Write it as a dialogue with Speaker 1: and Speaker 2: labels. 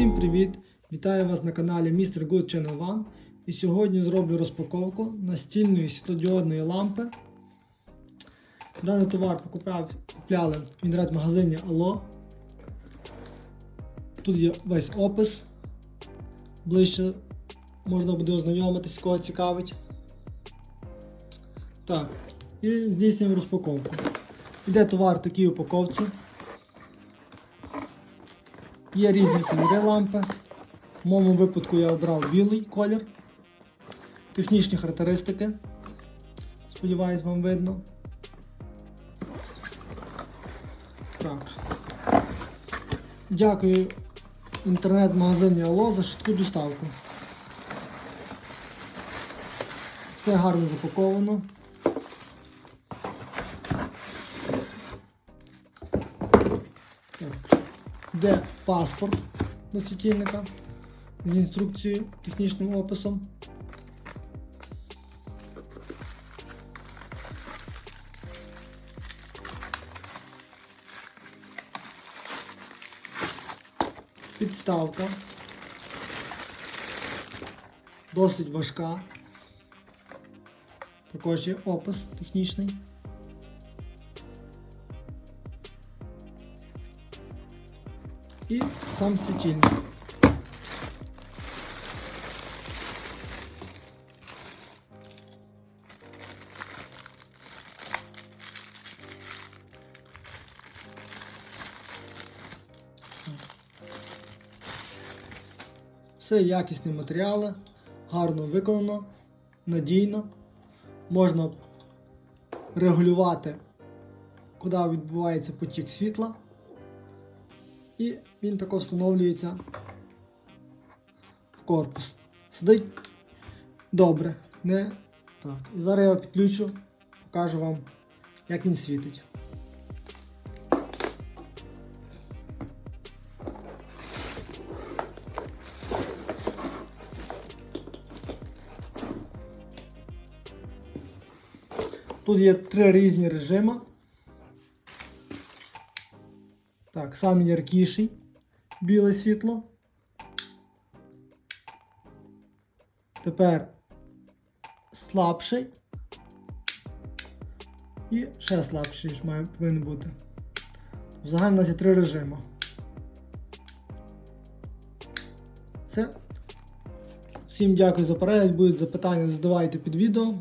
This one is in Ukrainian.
Speaker 1: Всім привіт! Вітаю вас на каналі Mr. Good Channel One. І сьогодні зроблю розпаковку настільної світлодіодної лампи. Даний товар покупав, купляли в інтернет-магазині Allo. Тут є весь опис. Ближче можна буде ознайомитись, кого цікавить. Так, і здійснюємо розпаковку. Іде товар в такій упаковці. Є різні кольори лампи. В моєму випадку я обрав білий колір. Технічні характеристики. Сподіваюсь, вам видно. Так. Дякую інтернет-магазині Алло за швидку доставку. Все гарно запаковано. Де паспорт до світильника з інструкцією, технічним описом. Підставка. Досить важка. Також є опис технічний. І сам світильник. Все якісні матеріали, гарно виконано, надійно. Можна регулювати, куди відбувається потік світла. І він також встановлюється в корпус. Сидить добре. Не... Так. І зараз я його підключу, покажу вам, як він світить. Тут є три різні режими. Так, самий яркіший біле світло. Тепер слабший. І ще слабший має повинен бути. Взагалі у нас є три режими. Все. Всім дякую за перегляд. Будуть запитання, задавайте під відео.